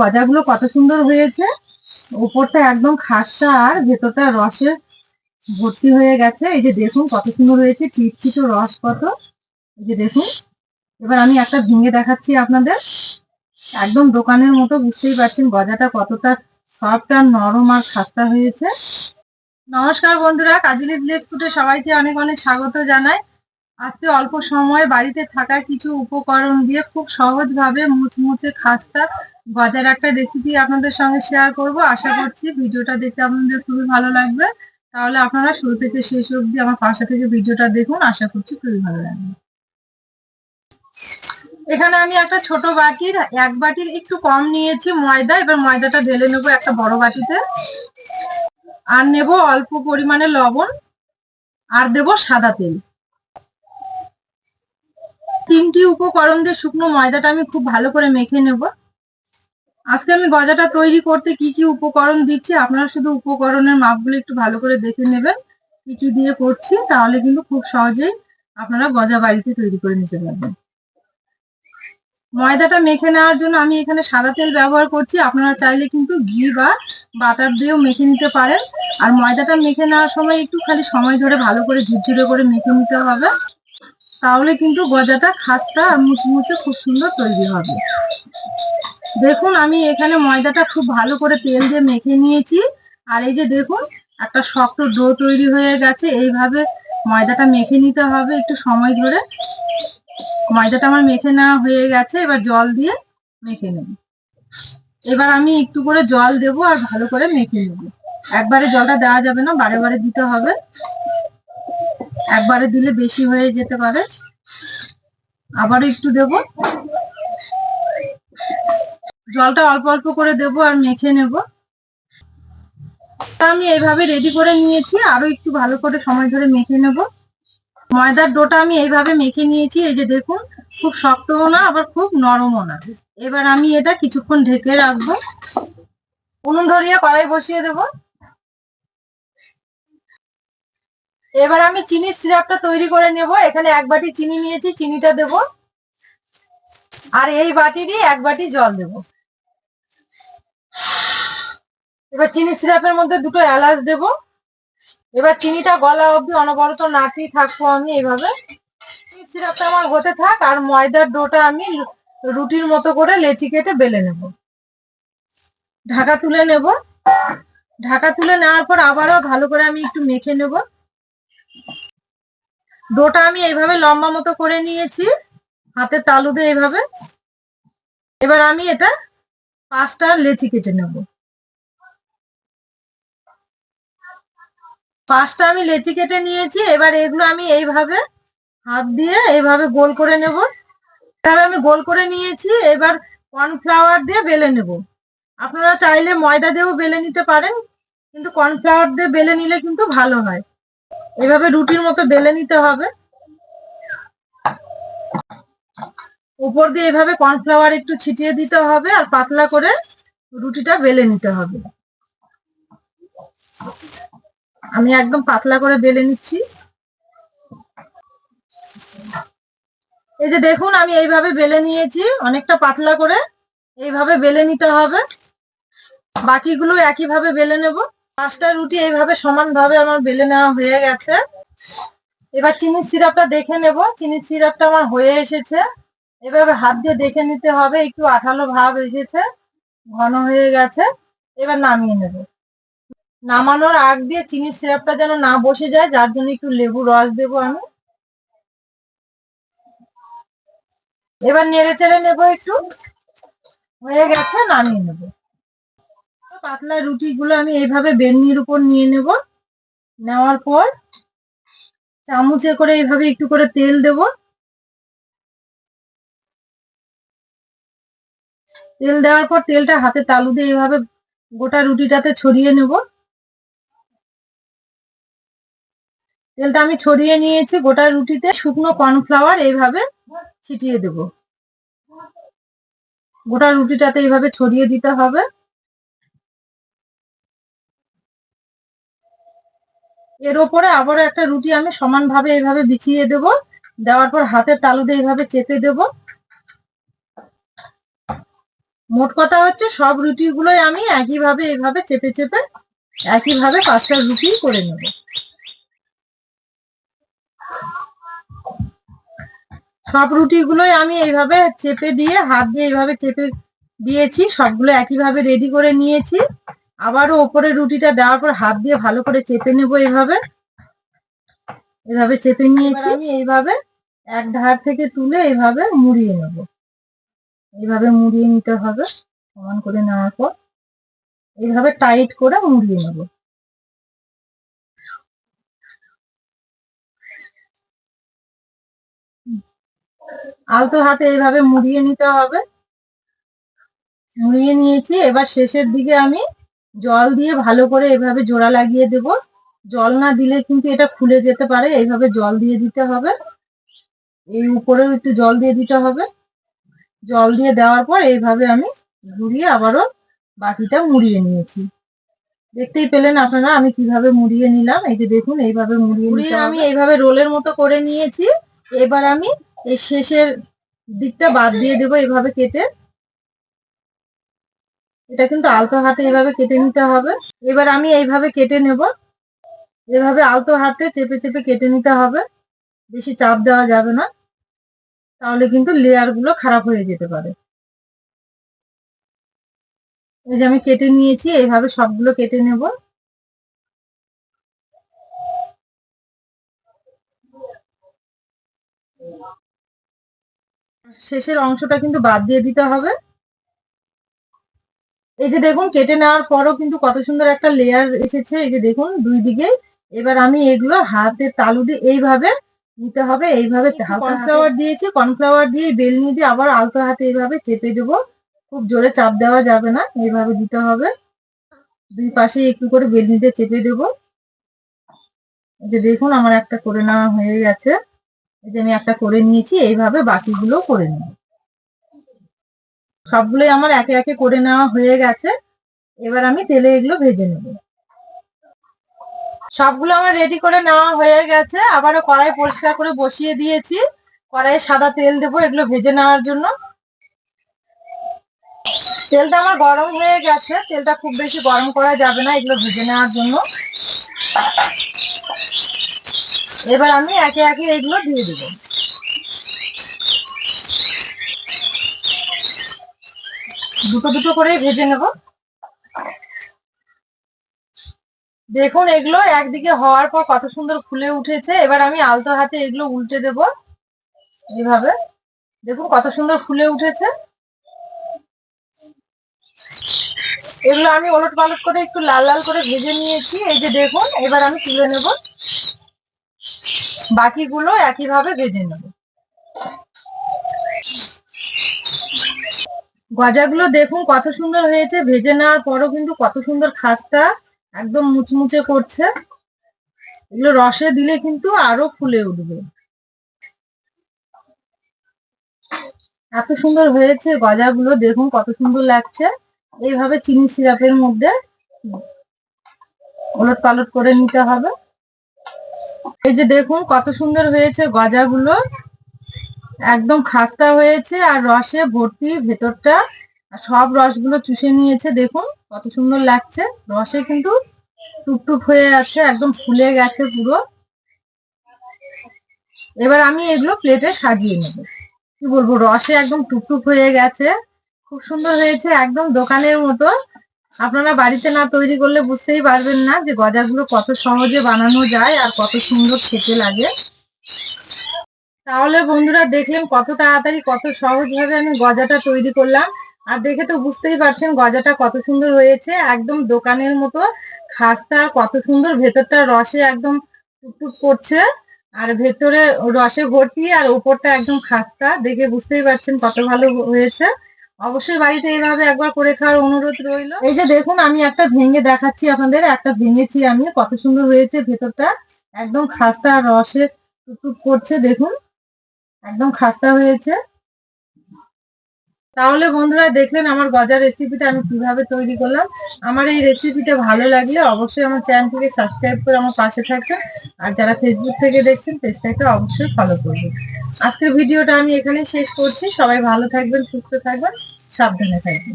গজাগুলো কত সুন্দর হয়েছে। উপরটা একদম খাস্তা আর ভেতরটা রসে ভর্তি হয়ে গেছে। এই যে দেখুন কত সুন্দর হয়েছে টিপটিটো রস কত। এই যে দেখুন, এবার আমি একটা ভেঙে দেখাচ্ছি আপনাদের। একদম দোকানের মতো বুঝতেই পারছেন গজাটা কতটা সফট আর নরম আর খাস্তা হয়েছে। নমস্কার বন্ধুরা, কাজলি ভিলেজ ফুডে সবাইকে অনেক অনেক স্বাগত জানাই। আজকে অল্প সময় বাড়িতে থাকা কিছু উপকরণ দিয়ে খুব সহজভাবে মুচমুচে খাস্তা গজার একটা রেসিপি আপনাদের সঙ্গে শেয়ার করব। আশা করছি ভিডিওটা দেখতে আপনাদের খুবই ভালো লাগবে। তাহলে আপনারা শুরু থেকে শেষ অবধি আমার পাশে থেকে ভিডিওটা দেখুন। আশা করছি খুবই ভালো লাগবে। এখানে আমি একটা ছোট বাটির, এক বাটির একটু কম নিয়েছি ময়দা, এবার ময়দাটা ঢেলে নেব একটা বড় বাটিতে। আর নেব অল্প পরিমাণে লবণ, আর দেব সাদা তেল। তিনটি উপকরণ দিয়ে শুকনো ময়দাটা আমি খুব ভালো করে মেখে নেব। আজকে আমি গজাটা তৈরি করতে কি কি উপকরণ দিচ্ছি, আপনারা শুধু উপকরণের মাপগুলো একটু ভালো করে দেখে নেবেন, কি কি দিয়ে করছি, তাহলে কিন্তু খুব সহজেই আপনারা গজা বাড়িতে তৈরি করে নিতে পারবেন। ময়দাটা মেখে নেওয়ার জন্য আমি এখানে সাদা তেল ব্যবহার করছি, আপনারা চাইলে কিন্তু ঘি বা বাটার দিয়েও মেখে নিতে পারেন। আর ময়দাটা মেখে নেওয়ার সময় একটু খালি সময় ধরে ভালো করে ঝুরঝুরে করে মেখে নিতে হবে, তাহলে কিন্তু গজাটা খাস্তা আর মুচমুচে খুব সুন্দর তৈরি হবে। দেখুন, আমি এখানে ময়দাটা খুব ভালো করে তেল দিয়ে মেখে নিয়েছি। আর এই যে দেখুন, একটা শক্ত ডো তৈরি হয়ে গেছে। এইভাবে ময়দাটা মেখে নিতে হবে একটু সময় ধরে। ময়দাটা আমার মেখে নেওয়া হয়ে গেছে। এবার জল দিয়ে মেখে নেব। এবার আমি একটু করে জল দেবো আর ভালো করে মেখে নেব। একবারে জলটা দেওয়া যাবে না, বারে বারে দিতে হবে। একবারে দিলে বেশি হয়ে যেতে পারে। আবারও একটু দেব। জলটা অল্প অল্প করে দেব আর মেখে নেব। আমি এইভাবে রেডি করে নিয়েছি, আরও একটু ভালো করে সময় ধরে মেখে নেব। ময়দার ডোটা আমি এইভাবে মেখে নিয়েছি, এই যে দেখুন, খুব শক্তও না, আবার খুব নরমও না। এবার আমি এটা কিছুক্ষণ ঢেকে রাখব। উনুন ধরিয়ে কড়াই বসিয়ে দেব। এবার আমি চিনির সিরাপটা তৈরি করে নেব। এখানে এক বাটি চিনি নিয়েছি, চিনিটা দেব। আর এই বাটিরই এক বাটি জল দেব। এবার চিনি সিরাপের মধ্যে দুটো এলাচ দেব। এবার চিনিটা গলা অবধি অনবরত নাড়তেই থাকব আমি এইভাবে সিরাপটা আমার হতে থাক, আর ময়দার ডোটা আমি রুটির মতো করে লেচি কেটে বেলে নেব। ঢাকা তুলে নেব। ঢাকা তুলে নেওয়ার পর আবারও ভালো করে আমি একটু মেখে নেব। ডোটা আমি এইভাবে লম্বা মতো করে নিয়েছি হাতের তালু দিয়ে এইভাবে এবার আমি এটা পাঁচটা লেচি কেটে নেব। পাঁচটা আমি লেচি কেটে নিয়েছি, এবার এগুলো আমি এইভাবে হাত দিয়ে এইভাবে গোল করে নেব। এভাবে আমি গোল করে নিয়েছি, এবার কর্নফ্লাওয়ার দিয়ে বেলে নেব। আপনারা চাইলে ময়দা দিয়েও বেলে নিতে পারেন, কিন্তু কর্নফ্লাওয়ার দিয়ে বেলে নিলে কিন্তু ভালো হয়। এভাবে রুটির মতো বেলে নিতে হবে। উপর দিয়ে এভাবে কর্নফ্লাওয়ার একটু ছিটিয়ে দিতে হবে আর পাতলা করে রুটিটা বেলে নিতে হবে। আমি একদম পাতলা করে বেলে নিচ্ছি। এই যে দেখুন, আমি এইভাবে বেলে নিয়েছি, অনেকটা পাতলা করে। এইভাবে বেলে নিতে হবে। বাকিগুলো একইভাবে বেলে নেব। পাঁচটা রুটি এইভাবে সমানভাবে আমার বেলে নেওয়া হয়ে গেছে। এবার চিনির সিরাপটা দেখে নেব। চিনির সিরাপটা আমার হয়ে এসেছে। এভাবে হাত দিয়ে দেখে নিতে হবে। একটু আঠালো ভাব এসেছে। ঘন হয়ে গেছে। এবার নামিয়ে নেব। নামানোর আগ দিয়ে চিনির সিরাপটা যেন না বসে যায়, যার জন্য একটু লেবু, রস দেবো আমি। এবার নেড়ে চেড়ে নেব একটু। হয়ে গেছে, নামিয়ে নেব। পাতলা রুটিগুলো আমি এইভাবে বেলনির উপর নিয়ে নেব। নেওয়ার পর চামচে করে এইভাবে একটু করে তেল দেব। তেল দেওয়ার পর তেলটা হাতে তালু দিয়ে এইভাবে গোটা রুটিটাতে ছড়িয়ে নেব। তেলটা আমি ছড়িয়ে নিয়েছি, গোটা রুটিতে শুকনো কর্নফ্লাওয়ার এইভাবে ছিটিয়ে দেব। গোটা রুটিটাতে এইভাবে ছড়িয়ে দিতে হবে। এর ওপরে আবারও একটা রুটি আমি সমানভাবে এইভাবে বিছিয়ে দেব, দেওয়ার পর হাতের তালু দিয়ে এইভাবে চেপে দেব। মোট কথা হচ্ছে সব রুটিগুলোই আমি একইভাবে এইভাবে চেপে চেপে একইভাবে পাঁচটা রুটি করে নেব। সব রুটিগুলোই আমি এইভাবে চেপে দিয়ে, হাত দিয়ে এইভাবে চেপে দিয়েছি, সবগুলো একইভাবে রেডি করে নিয়েছি। আবারও ওপরে রুটিটা দেওয়ার পর হাত দিয়ে ভালো করে চেপে নেব এইভাবে। এভাবে চেপে নিয়েছি। আমি এইভাবে এক ধার থেকে তুলে এইভাবে মুড়িয়ে নেব। এইভাবে মুড়িয়ে নিতে হবে, সমান করে নেওয়ার পর। এইভাবে টাইট করে মুড়িয়ে নেব। আলতো হাতে এইভাবে মুড়িয়ে নিতে হবে। মুড়িয়ে নিয়েছি এবার শেষের দিকে আমি জল দিয়ে ভালো করে এভাবে জোড়া লাগিয়ে দেব। জল না দিলে কিন্তু এটা খুলে যেতে পারে এইভাবে জল দিয়ে দিতে হবে। এই উপরেও একটু জল দিয়ে দিতে হবে। জল দিয়ে দেওয়ার পর এইভাবে আমি ঘুরিয়ে আবারও বাকিটা মুড়িয়ে নিয়েছি। দেখতেই পেলেন আপনারা আমি কীভাবে মুড়িয়ে নিলাম। এই যে দেখুন এইভাবে মুড়িয়ে আমি এইভাবে রোলের মতো করে নিয়েছি। এবার আমি এই শেষের দিকটা বাদ দিয়ে দেবো এভাবে কেটে। এটা কিন্তু আলতো হাতে এভাবে কেটে নিতে হবে। এবার আমি এইভাবে কেটে নেব। এভাবে আলতো হাতে চেপে চেপে কেটে নিতে হবে। বেশি চাপ দেওয়া যাবে না। তাহলে কিন্তু লেয়ারগুলো খারাপ হয়ে যেতে পারে। এই যে আমি কেটে নিয়েছি, এইভাবে সবগুলো কেটে নেব। শেষের অংশটা কিন্তু বাদ দিয়ে দিতে হবে। এই যে দেখুন কেটে নেওয়ার পরও কিন্তু কত সুন্দর একটা লেয়ার এসেছে। এই যে দেখুন দুই দিকে। এবার আমি এগুলো হাতের তালু দিয়ে এইভাবে নিতে হবে। এইভাবে কর্নফ্লাওয়ার দিয়েছি কর্নফ্লাওয়ার দিয়ে বেলনি দিয়ে আবার আলতো হাতে এইভাবে চেপে দেবো। খুব জোরে চাপ দেওয়া যাবে না এইভাবে দিতে হবে। দুই পাশে একটু করে বেলনি দিয়ে চেপে দেবো। যে দেখুন আমার একটা করে নেওয়া হয়ে গেছে। এই যে আমি একটা করে নিয়েছি, এইভাবে বাকিগুলো করে নেব। সবগুলোই আমার একে একে করে নেওয়া হয়ে গেছে। এবার আমি তেলে এগুলো ভেজে নেব। সবগুলো আমার রেডি করে নেওয়া হয়ে গেছে। আবারও কড়াই পরিষ্কার করে বসিয়ে দিয়েছি। কড়াইয়ে সাদা তেল দেবো এগুলো ভেজে নেওয়ার জন্য। তেলটা আমার গরম হয়ে গেছে। তেলটা খুব বেশি গরম করা যাবে না এগুলো ভেজে নেওয়ার জন্য। এবার আমি একে একে এগুলো দিয়ে দেবো। দুটো দুটো করে ভেজে নেব। দেখুন, এগুলো একদিকে হওয়ার পর কত সুন্দর ফুলে উঠেছে। এবার আমি আলতো হাতে এগুলো উল্টে দেব এইভাবে দেখুন, কত সুন্দর ফুলে উঠেছে। এগুলো আমি ওলট পালট করে একটু লাল লাল করে ভেজে নিয়েছি। এই যে দেখুন, এবার আমি তুলে নেব। বাকিগুলো একইভাবে ভেজে নেব। গজাগুলো দেখুন কত সুন্দর হয়েছে, ভেজে নেওয়ার পরও কিন্তু কত সুন্দর খাসটা একদম মুচমুচে করছে। এগুলো রসে দিলে কিন্তু আরও ফুলে উঠবে। এত সুন্দর হয়েছে গজাগুলো, দেখুন কত সুন্দর লাগছে। এইভাবে চিনি সিরাপের মধ্যে ওলট পালট করে নিতে হবে। এই যে দেখুন, কত সুন্দর হয়েছে গজাগুলো। একদম খাস্তা হয়েছে আর রসে ভর্তি ভেতরটা। সব রসগুলো চুষে নিয়েছে, দেখুন, কত সুন্দর লাগছে। রসে কিন্তু টুকটুক হয়ে আছে, একদম ফুলে গেছে পুরো। এবার আমি এগুলো প্লেটে সাজিয়ে নেব। কি বলব, রসে একদম টুকটুক হয়ে গেছে। খুব সুন্দর হয়েছে, একদম দোকানের মতো। আপনারা বাড়িতে না তৈরি করলে বুঝতেই পারবেন না যে গজাগুলো কত সহজে বানানো যায় আর কত সুন্দর খেতে লাগে। তাহলে বন্ধুরা দেখলেন কত তাড়াতাড়ি, কত সহজ ভাবে আমি গজাটা তৈরি করলাম। আর দেখে তো বুঝতেই পারছেন গজাটা কত সুন্দর হয়েছে। একদম দোকানের মতো খাস্তা, কত সুন্দর ভেতরটা রসে একদম টুকটুক করছে। আর ভেতরে রসে ভর্তি আর উপরটা একদম খাস্তা। দেখে বুঝতেই পারছেন কত ভালো হয়েছে। অবশ্যই বাড়িতে এভাবে একবার করে খাওয়ার অনুরোধ রইল। এই যে দেখুন, আমি একটা ভেঙে দেখাচ্ছি আপনাদের, একটা ভেঙেছি আমি, কত সুন্দর হয়েছে ভেতরটা। একদম খাস্তা রসে টুকটুক করছে, দেখুন। একদম খাস্তা হয়েছে। তাহলে বন্ধুরা দেখলেন আমার গজা রেসিপিটা আমি কীভাবে তৈরি করলাম। আমার এই রেসিপিটা ভালো লাগলে অবশ্যই আমার চ্যানেলটিকে সাবস্ক্রাইব করে আমার পাশে থাকবেন। আর যারা ফেসবুক থেকে দেখছেন পেজটাকে অবশ্যই ফলো করবেন। আজকের ভিডিওটা আমি এখানেই শেষ করছি। সবাই ভালো থাকবেন, সুস্থ থাকবেন, সাবধানে থাকবেন।